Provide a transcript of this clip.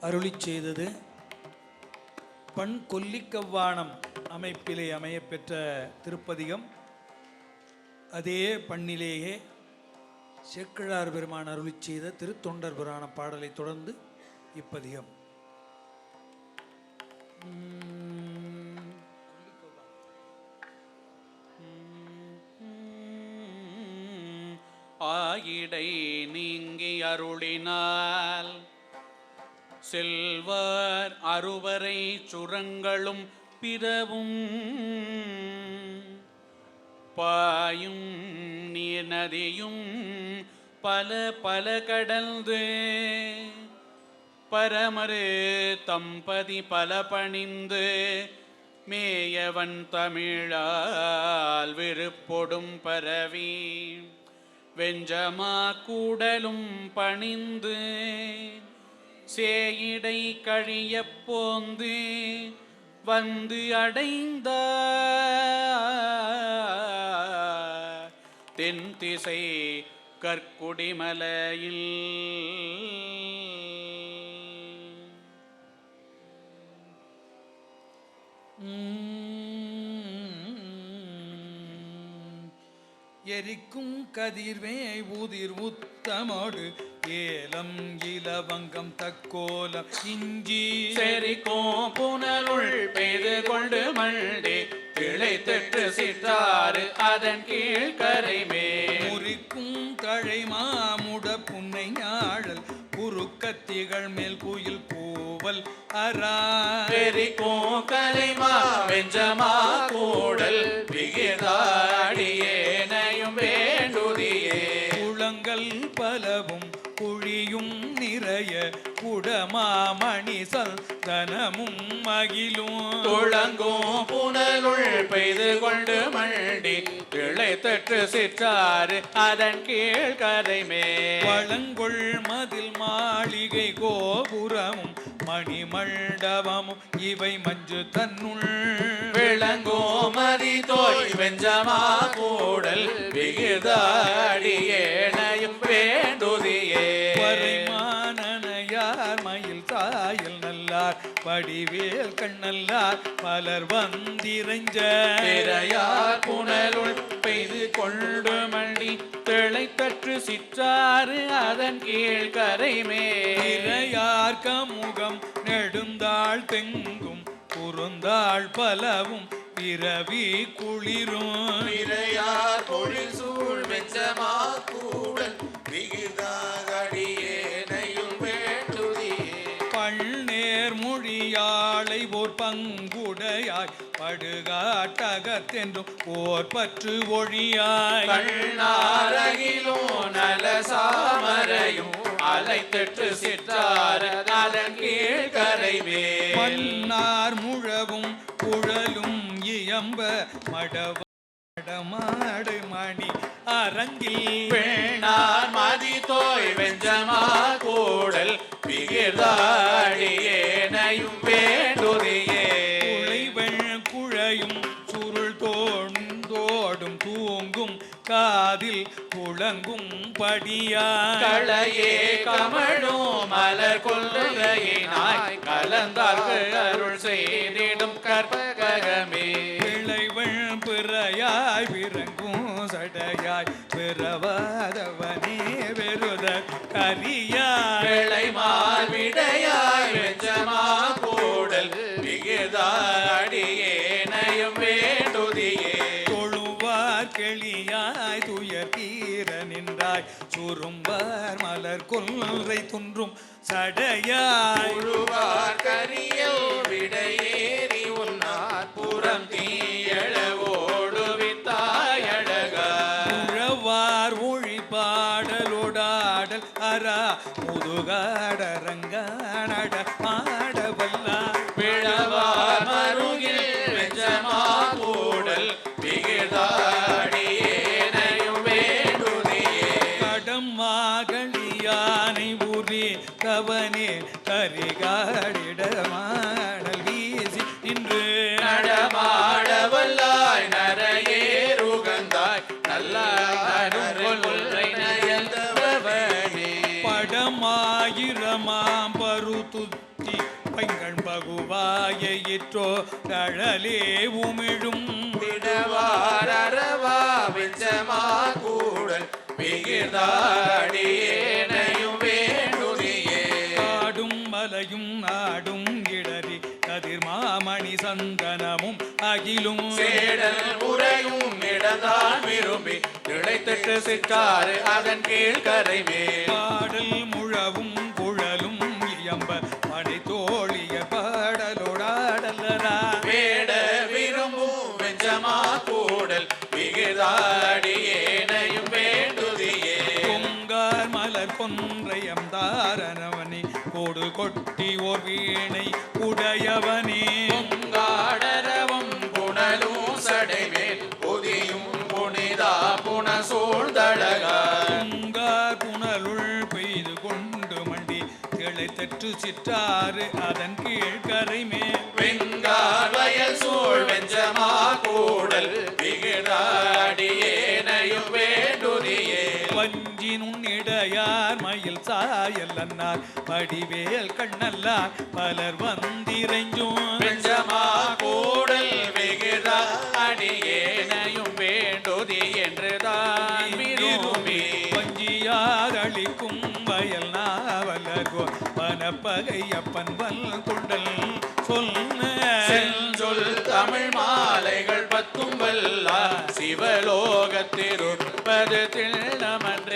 அருளிச் செய்தது. பண் கொல்லிக்கவ்வானம் அமைப்பிலே அமையப்பெற்ற திருப்பதிகம். அதே பண்ணிலேயே சேக்கிழார் பெருமான் அருளிச் செய்த திருத்தொண்டர் புராண பாடலை தொடர்ந்து இப்பதிகம். ஆயிடை நீங்கி அருளினால் செல்வர் அறுவரை சுரங்களும் பிறவும் பாயும் நீர் நதியும் பல பல கடந்து பரமரு தம்பதி பல பணிந்து மேயவன் தமிழால் விருப்பொடும் பரவி வெஞ்சமா கூடலும் பணிந்து சேயிடை கழிய போந்து வந்து அடைந்த தென் திசை கற்குடிமலையில். உம், எரிக்கும் கதிர்வேய் ஊதிர் உத்தமோடு. ஏலம் இலவங்கம் தக்கோலம் இஞ்சி. செரிக்கும் புனருள் பெய்து கொண்டு மண்டி. திளைத்தெற்று சிற்றாறு அதன் கீழ் கரைமே முறிக்கும் தழை மாமுட புன்னை ஞாழல் குறுக்கத்திகள் மேல் குயில் கூவல் அரா பெரிக்கும் கலைமா வெஞ்சமா கூடல். விகிதாடியேனையும் வேண்டுதியே. குளங்கள் பலவும் குழியும் நிறைய குடமாமணி சந்தனமும் மகிழும். துளங்கும் புனலுள் பெய்து கொண்டு மண்டி திளைத்தெற்று சிற்றாறு அதன் கீழ் கரைமே வளங்கொள் மதில் மாளிகை கோபுரமும் மணிமண்டபமும் இவை மஞ்சு தன்னுள். விளங்கோ மதி தோய் வெஞ்சமா கூடல் விகிதாடியேனையும் வேண்டுதியே. வரைமானனையார் மயில் சாயல் நல்லார் படிவேல் கண்ணல்லார் பலர் வந்திரைஞ்ச அதன் கீழ் கரைமே இறையார் கமுகம் நெடுந்தாள் தெங்கும் குறுந்தாள் பலவும் பிறவி குளிரும். இறையார் பொழில் சூழ் வெச்சமா கூடல் விகிதாகடியேனையும் ஓர் பங்குடையாய் படுகாட்டகத்தென்றும் ஓர் பற்று ஒழியாய். கண்ணாரகிலோ நல சாமரையும் அலைத்தெற்று சிற்றாறு அதன் கீழ் கரைமே மன்னார் முழவும் குழலும் இயம்ப மடமாடு மணி அரங்கில். பெண்ணார் மதி தோய் வெஞ்சமா கூடல் படியாய் களையே கமழும் மலர் கொள்ளையினாய் கலந்தார்க்கு அருள் செய்திடும் கற்பகமே. விளைவள் பிறையாய் விரங்கும் சடையாய் பிறவாதவனே கிளியாய் துயர் தீர நின்றாய். சுரும்பார் மலர் கொல்றை துன்றும் சடையாய். உழுவார் கரியல் விடையேறி உன்னார் புறம் தீயழ ஓடுவித்தாயழகா உழவார் ஒழி பாடலோடாடல் அரா முதுகாடரங்கானட ஆடவல்லார் பிழவார் மருகில் வெஞ்சமா கவனே கரிகாடிடமாடல் வீசி நின்று. நடமாடவல்லாய் நரையேறுகந்தாய் நல்ல நடுங்கொல்லை நயந்தவனே. படமாயிரமாம் பருத்து பஞ்சி பைங்கண் பகுவாயிற்றோ தழலே உமிழும். விடவாரவா வெஞ்சமா கூடல் விகிதாடியேனையும் மலையும் நாடும் இடறி கதிர் மாமணி சந்தனமும் அகிலும். சேடல் உரையும் இடந்தான் விரும்பி திளைத்திட்டு சிற்றாறு அதன் கீழ் கரை பாடல் முழவும் குழலும் இயம்ப மடை தோழிய பாடலோடாடலரா வேட விரும்பும் வெஞ்சமா கூடல் விகிதாடியேனையும் வேண்டுதியே. பொங்கார் மலர் கொன்றையம் தாரணவனே கோடு கொட்டி ஓர் வீணை உடையவனே. பொங்காடரவம் புனலும் சடைமேல் புதியும் புனிதா புன சூழ்ந்தழகா பொங்கார் புனலுள் பெய்து கொண்டு மண்டி திளைத்தற்று சிற்றாறு அதன் கீழ் கரை மேல் வெங்கார் வயல் சூழ் வெஞ்சமா கூடல் விகிடாடியேனையும் சாயல் அன்னார் படிவேல் கண்ணல்லார். பலர் வந்திரைஞ்சும் வெஞ்சமா கூடல் விகிதா. அடியேனையும் வேண்டுதி என்று தான் விரும்பி வஞ்சியாதளிக்கும் வயல் நாவலகோ பனப்பகை அப்பன் வல் கொண்டல் சொன்ன செஞ்சொல் தமிழ் மாலைகள் பத்தும் வல்லா. சிவலோகத்திருப்பது திண்ணமன்றே